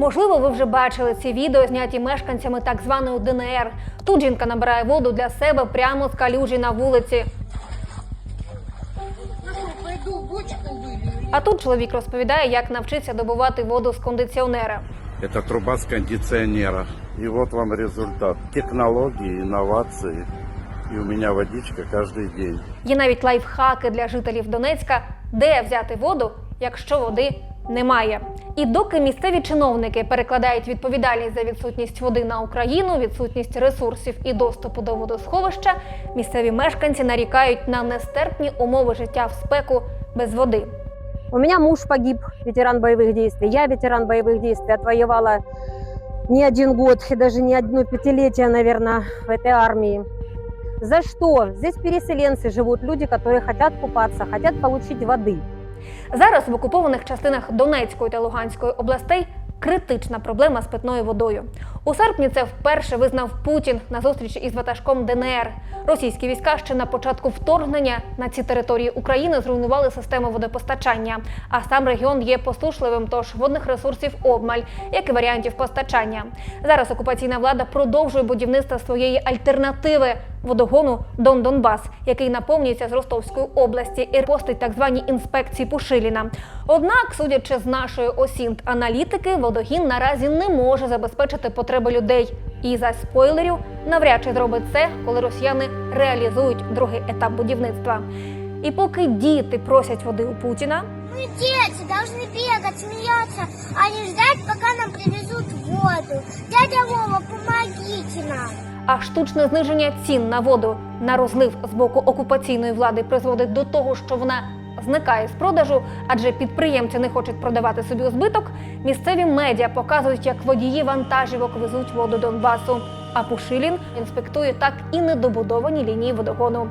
Можливо, ви вже бачили ці відео, зняті мешканцями так званої ДНР. Тут жінка набирає воду для себе прямо з калюжі на вулиці. Пойду бочку вылью. А тут чоловік розповідає, як навчиться добувати воду з кондиціонера. Это труба с кондиционера. И вот вам результат. Технологии, инновации. И у меня водичка каждый день. Є навіть лайфхаки для жителів Донецька, де взяти воду, якщо води немає. І доки місцеві чиновники перекладають відповідальність за відсутність води на Україну, відсутність ресурсів і доступу до водосховища, місцеві мешканці нарікають на нестерпні умови життя в спеку без води. У меня муж погиб, ветеран боевых действий. Я ветеран боевых действий, отвоевала не один год и даже не одно пятилетие, наверное, в этой армии. За что? Здесь переселенцы живут, люди, которые хотят купаться, хотят получить воды. Зараз в окупованих частинах Донецької та Луганської областей критична проблема з питною водою. У серпні це вперше визнав Путін на зустрічі із ватажком ДНР. Російські війська ще на початку вторгнення на ці території України зруйнували систему водопостачання. А сам регіон є послушливим, тож водних ресурсів обмаль, як і варіантів постачання. Зараз окупаційна влада продовжує будівництво своєї альтернативи водогону Дон Донбас, який наповнюється з Ростовської області і постить так звані інспекції Пушиліна. Однак, судячи з нашої осінт аналітики, водогін наразі не може забезпечити потреби людей. І за спойлерів навряд чи зробить це, коли росіяни реалізують другий етап будівництва. І поки діти просять води у Путіна, Мы дети, должны бегать, смеяться, а не ждать, пока нам привезут воду. Дядя Вова, помогите нам. А штучне зниження цін на воду на розлив з боку окупаційної влади призводить до того, що вона зникає з продажу, адже підприємці не хочуть продавати собі збиток. Місцеві медіа показують, як водії вантажівок везуть воду Донбасу. А Пушилін інспектує так і недобудовані лінії водогону.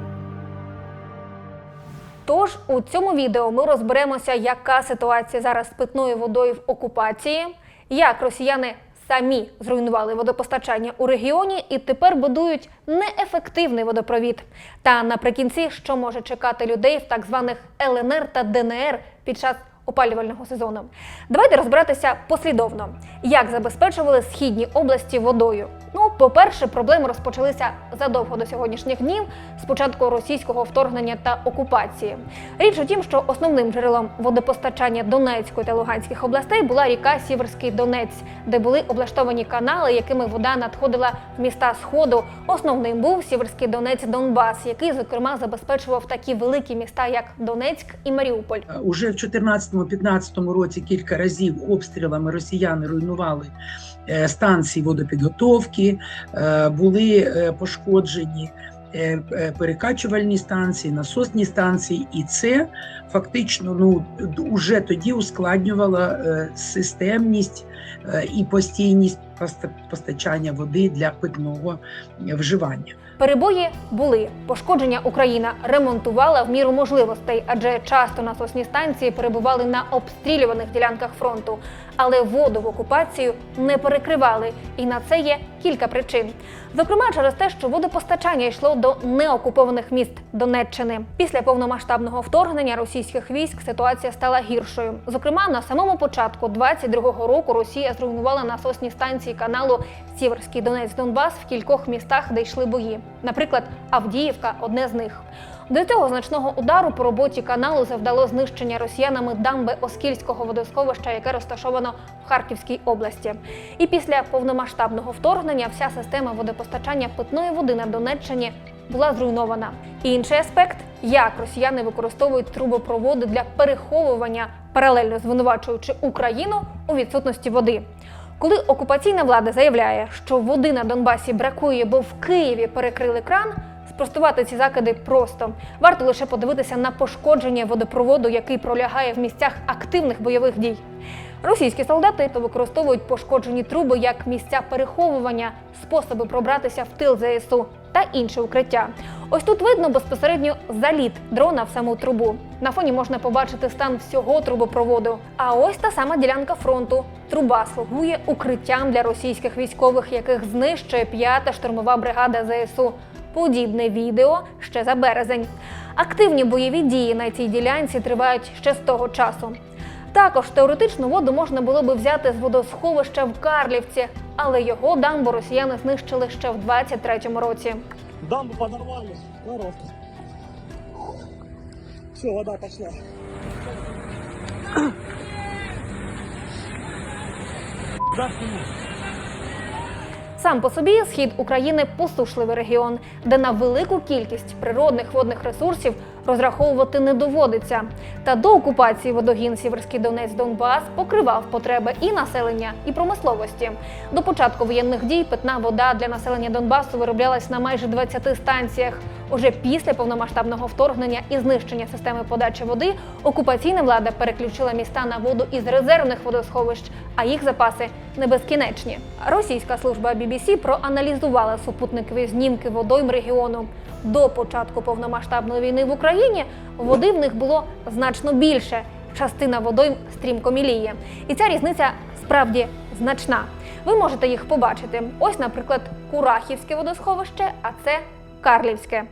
Тож у цьому відео ми розберемося, яка ситуація зараз з питною водою в окупації, як росіяни самі зруйнували водопостачання у регіоні і тепер будують неефективний водопровід. Та наприкінці, що може чекати людей в так званих ЛНР та ДНР під час опалювального сезону. Давайте розбиратися послідовно, як забезпечували східні області водою. Ну, по-перше, проблеми розпочалися задовго до сьогоднішніх днів з початку російського вторгнення та окупації. Річ у тім, що основним джерелом водопостачання Донецької та Луганських областей була ріка Сіверський Донець, де були облаштовані канали, якими вода надходила в міста Сходу. Основним був Сіверський Донець Донбас, який зокрема забезпечував такі великі міста, як Донецьк і Маріуполь. Уже в 2014-2015 році кілька разів обстрілами росіяни руйнували е, станції водопідготовки, е, були е, пошкоджені перекачувальні станції, насосні станції, і це фактично ну уже тоді ускладнювало системність і постійність постачання води для питного вживання. Перебої були. Пошкодження Україна ремонтувала в міру можливостей, адже часто насосні станції перебували на обстрілюваних ділянках фронту. Але воду в окупацію не перекривали, і на це є кілька причин. Зокрема, через те, що водопостачання йшло до неокупованих міст Донеччини. Після повномасштабного вторгнення російських військ ситуація стала гіршою. Зокрема, на самому початку 22-го року Росія зруйнувала насосні станції каналу Сіверський Донець Донбас в кількох містах, де йшли бої. Наприклад, Авдіївка одне з них. До цього значного удару по роботі каналу завдало знищення росіянами дамби Оскільського водосховища, яке розташовано в Харківській області. І після повномасштабного вторгнення вся система водопостачання питної води на Донеччині була зруйнована. Інший аспект як росіяни використовують трубопроводи для переховування, паралельно звинувачуючи Україну у відсутності води. Коли окупаційна влада заявляє, що води на Донбасі бракує, бо в Києві перекрили кран, спростувати ці закиди просто. Варто лише подивитися на пошкодження водопроводу, який пролягає в місцях активних бойових дій. Російські солдати то використовують пошкоджені труби як місця переховування, способи пробратися в тил ЗСУ та інше укриття. Ось тут видно безпосередньо заліт дрона в саму трубу. На фоні можна побачити стан всього трубопроводу. А ось та сама ділянка фронту. Труба слугує укриттям для російських військових, яких знищує п'ята штурмова бригада ЗСУ. Подібне відео ще за березень. Активні бойові дії на цій ділянці тривають ще з того часу. Також теоретично воду можна було би взяти з водосховища в Карлівці, але його дамбу росіяни знищили ще в 23-му році. Дамбу подорвали. Здорово. Все, вода. Заткнись. Сам по собі схід України посушливий регіон, де на велику кількість природних водних ресурсів розраховувати не доводиться. Та до окупації водогін Сіверський Донець Донбас покривав потреби і населення, і промисловості. До початку воєнних дій питна вода для населення Донбасу вироблялась на майже 20 станціях. Уже після повномасштабного вторгнення і знищення системи подачі води окупаційна влада переключила міста на воду із резервних водосховищ, а їх запаси не безкінечні. Російська служба BBC проаналізувала супутникові знімки водойм регіону. До початку повномасштабної війни в Україні води в них було значно більше. Частина водойм стрімко міліє. І ця різниця справді значна. Ви можете їх побачити. Ось, наприклад, Курахівське водосховище, а це Карлівське.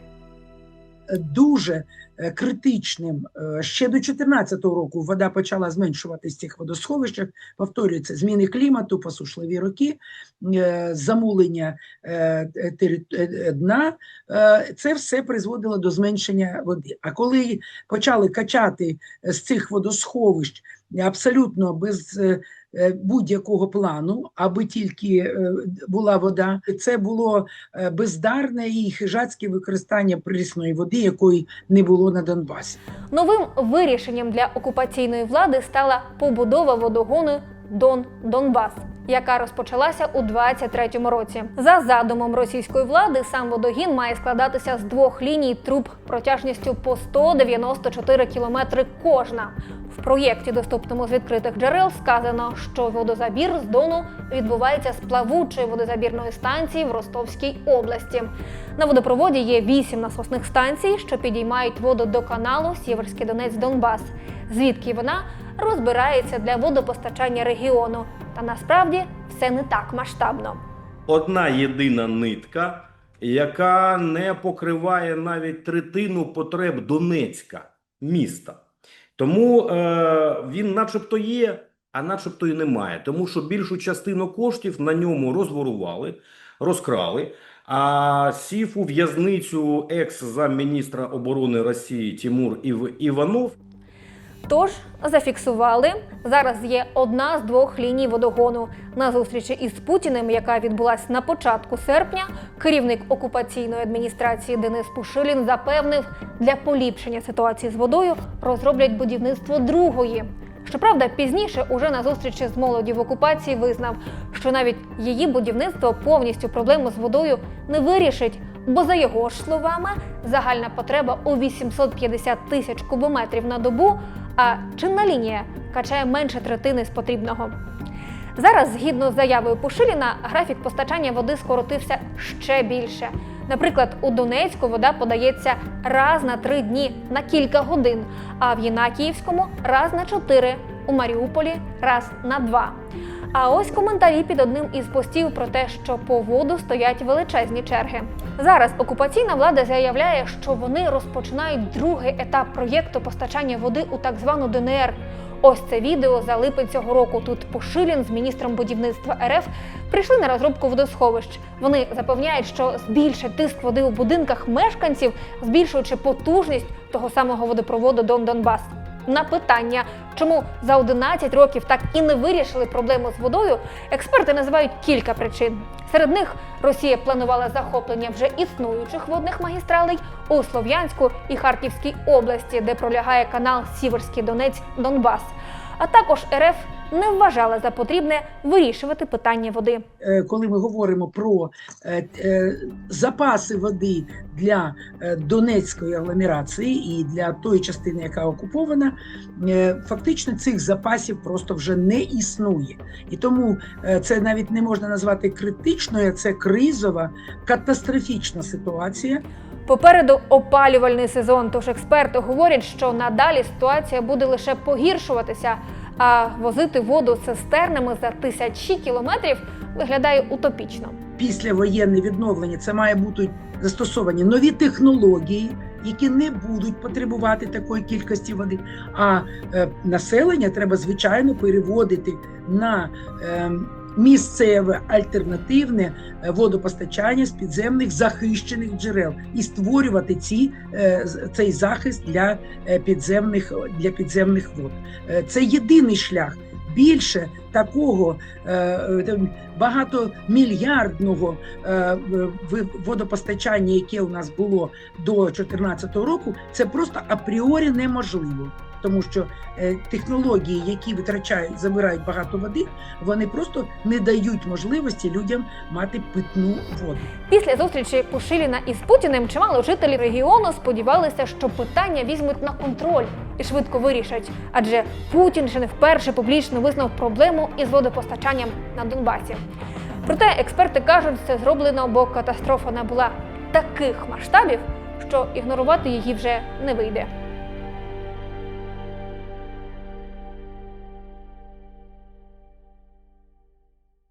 Дуже е, критичним е, ще до 2014 року вода почала зменшуватись в цих водосховищах. Повторюється, зміни клімату, посушливі роки, е, замулення дна. Це все призводило до зменшення води. А коли почали качати з цих водосховищ абсолютно без будь-якого плану, аби тільки е, була вода, це було е, бездарне і хижацьке використання прісної води, якої не було на Донбасі. Новим вирішенням для окупаційної влади стала побудова водогону Дон Донбас, яка розпочалася у 23-му році. За задумом російської влади, сам водогін має складатися з двох ліній труб протяжністю по 194 кілометри кожна. В проєкті, доступному з відкритих джерел, сказано, що водозабір з Дону відбувається з плавучої водозабірної станції в Ростовській області. На водопроводі є вісім насосних станцій, що підіймають воду до каналу Сіверський Донець Донбас, звідки вона розбирається для водопостачання регіону. Та насправді все не так масштабно. одна єдина нитка, яка не покриває навіть третину потреб Донецька міста. Тому е, він начебто є, а начебто і немає. Тому що більшу частину коштів на ньому розворували, розкрали. А сів у в'язницю екс-замміністра оборони Росії Тимур Ів- Іванов. Тож зафіксували. Зараз є одна з двох ліній водогону. На зустрічі із Путіним, яка відбулась на початку серпня, керівник окупаційної адміністрації Денис Пушилін запевнив, для поліпшення ситуації з водою розроблять будівництво другої. Щоправда, пізніше, уже на зустрічі з молоді в окупації, визнав, що навіть її будівництво повністю проблему з водою не вирішить, бо за його ж словами загальна потреба у 850 тисяч кубометрів на добу, а чинна лінія качає менше третини з потрібного. Зараз, згідно з заявою Пушиліна, графік постачання води скоротився ще більше. Наприклад, у Донецьку вода подається раз на три дні на кілька годин, а в Єнакіївському раз на чотири, у Маріуполі раз на два. А ось коментарі під одним із постів про те, що по воду стоять величезні черги. Зараз окупаційна влада заявляє, що вони розпочинають другий етап проєкту постачання води у так звану ДНР. Ось це відео за липень цього року. Тут Пошилін з міністром будівництва РФ прийшли на розробку водосховищ. Вони запевняють, що збільшать тиск води у будинках мешканців, збільшуючи потужність того самого водопроводу Дон Донбас. На питання, чому за 11 років так і не вирішили проблему з водою, експерти називають кілька причин. Серед них Росія планувала захоплення вже існуючих водних магістралей у Слов'янську і Харківській області, де пролягає канал Сіверський Донець Донбас. А також РФ не вважала за потрібне вирішувати питання води. Е, Коли ми говоримо про е, е, запаси води для Донецької агломерації і для тої частини, яка окупована, фактично цих запасів просто вже не існує. І тому це навіть не можна назвати критичною, а це кризова, катастрофічна ситуація. Попереду опалювальний сезон, тож експерти говорять, що надалі ситуація буде лише погіршуватися, а возити воду цистернами за тисячі кілометрів виглядає утопічно. Після воєнне відновлення це має бути застосовані нові технології, які не будуть потребувати такої кількості води. А е, населення треба звичайно переводити на е, місцеве альтернативне е, водопостачання з підземних захищених джерел і створювати ці, е, цей захист для е, підземних для підземних вод. Це єдиний шлях. Більше такого багатомільярдного водопостачання, яке у нас було до 2014 року, це просто апріорі неможливо. Тому що е, технології, які витрачають, забирають багато води, вони просто не дають можливості людям мати питну воду. Після зустрічі Пушиліна із Путіним чимало жителів регіону сподівалися, що питання візьмуть на контроль і швидко вирішать. Адже Путін ще не вперше публічно визнав проблему із водопостачанням на Донбасі. Проте експерти кажуть, це зроблено, бо катастрофа набула таких масштабів, що ігнорувати її вже не вийде.